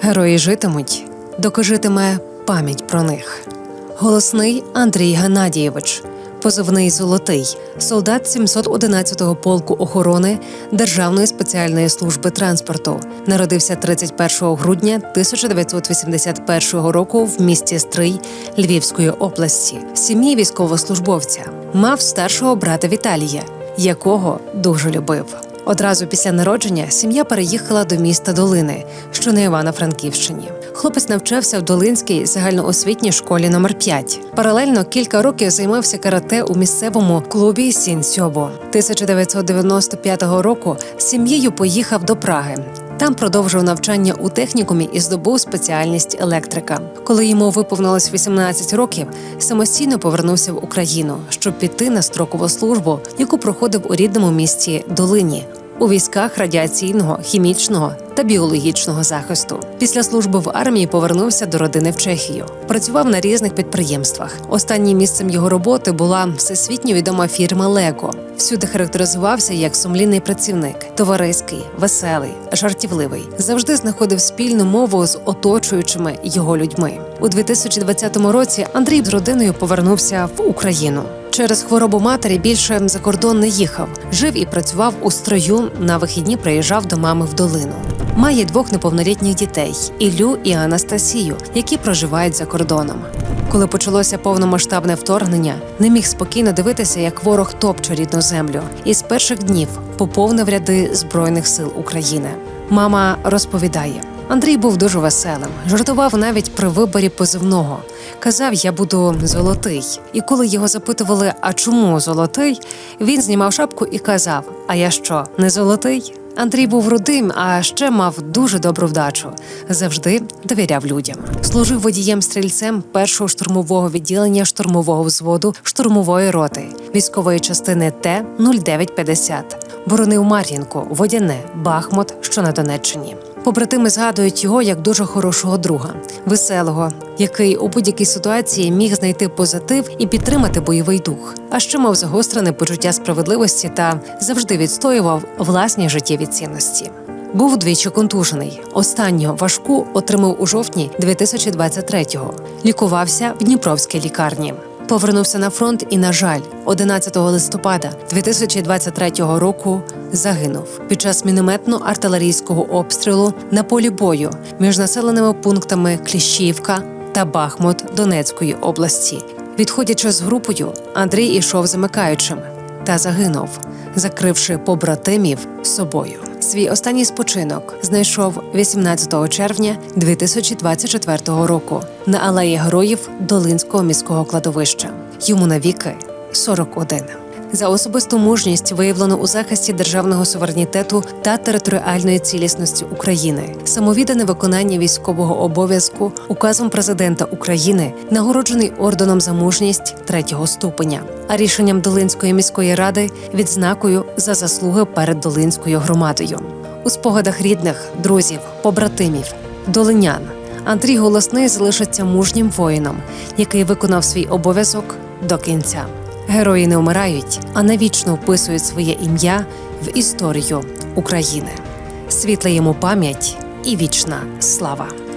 Герої житимуть, доки житиме пам'ять про них. Голосний Андрій Геннадійович, позивний Золотий, солдат 711-го полку охорони Державної спеціальної служби транспорту. Народився 31 грудня 1981 року в місті Стрий Львівської області, в сім'ї військовослужбовця. Мав старшого брата Віталія, якого дуже любив. Одразу після народження сім'я переїхала до міста Долини, що на Івано-Франківщині. Хлопець навчався в Долинській загальноосвітній школі номер 5 Паралельно кілька років займався карате у місцевому клубі Сінсьобо. 1995 року з сім'єю поїхав до Праги. Там продовжив навчання у технікумі і здобув спеціальність електрика. Коли йому виповнилось 18 років, самостійно повернувся в Україну, щоб піти на строкову службу, яку проходив у рідному місті Долині. У військах радіаційного, хімічного та біологічного захисту після служби в армії повернувся до родини в Чехію. Працював на різних підприємствах. Останнім місцем його роботи була всесвітньо відома фірма Лего. Всюди характеризувався як сумлінний працівник, товариський, веселий, жартівливий. Завжди знаходив спільну мову з оточуючими його людьми. У 2020 році Андрій з родиною повернувся в Україну. Через хворобу матері більше за кордон не їхав. Жив і працював у строю. На вихідні приїжджав до мами в долину. Має двох неповнолітніх дітей Ілю і Анастасію, які проживають за кордоном. Коли почалося повномасштабне вторгнення, не міг спокійно дивитися, як ворог топче рідну землю, і з перших днів поповнив ряди збройних сил України. Мама розповідає. Андрій був дуже веселим, жартував навіть при виборі позивного. Казав, я буду золотий. І коли його запитували, а чому золотий, він знімав шапку і казав: А я що, не золотий? Андрій був рудим, а ще мав дуже добру вдачу. Завжди довіряв людям. Служив водієм стрільцем першого штурмового відділення штурмового взводу штурмової роти військової частини Т 0950 Боронив Мар'їнку, Водяне, Бахмут, що на Донеччині. Побратими згадують його як дуже хорошого друга, веселого, який у будь-якій ситуації міг знайти позитив і підтримати бойовий дух, а ще мав загострене почуття справедливості та завжди відстоював власні життєві цінності. Був двічі контужений. Останню важку отримав у жовтні 2023-го. Лікувався в Дніпровській лікарні. Повернувся на фронт і, на жаль, 11 листопада 2023 року загинув під час мінометно-артилерійського обстрілу на полі бою між населеними пунктами Кліщівка та Бахмут Донецької області. Відходячи з групою, Андрій ішов замикаючим та загинув, закривши побратимів собою. Свій останній спочинок знайшов 18 червня 2024 року на алеї героїв Долинського міського кладовища. Йому навіки 41. За особисту мужність виявлено у захисті державного суверенітету та територіальної цілісності України, самовіддане виконання військового обов'язку указом президента України, нагороджений орденом за мужність третього ступеня, а рішенням Долинської міської ради відзнакою за заслуги перед Долинською громадою. У спогадах рідних, друзів, побратимів, долинян Андрій Голосний залишиться мужнім воїном, який виконав свій обов'язок до кінця. Герої не вмирають, а навічно вписують своє ім'я в історію України. Світла йому пам'ять і вічна слава.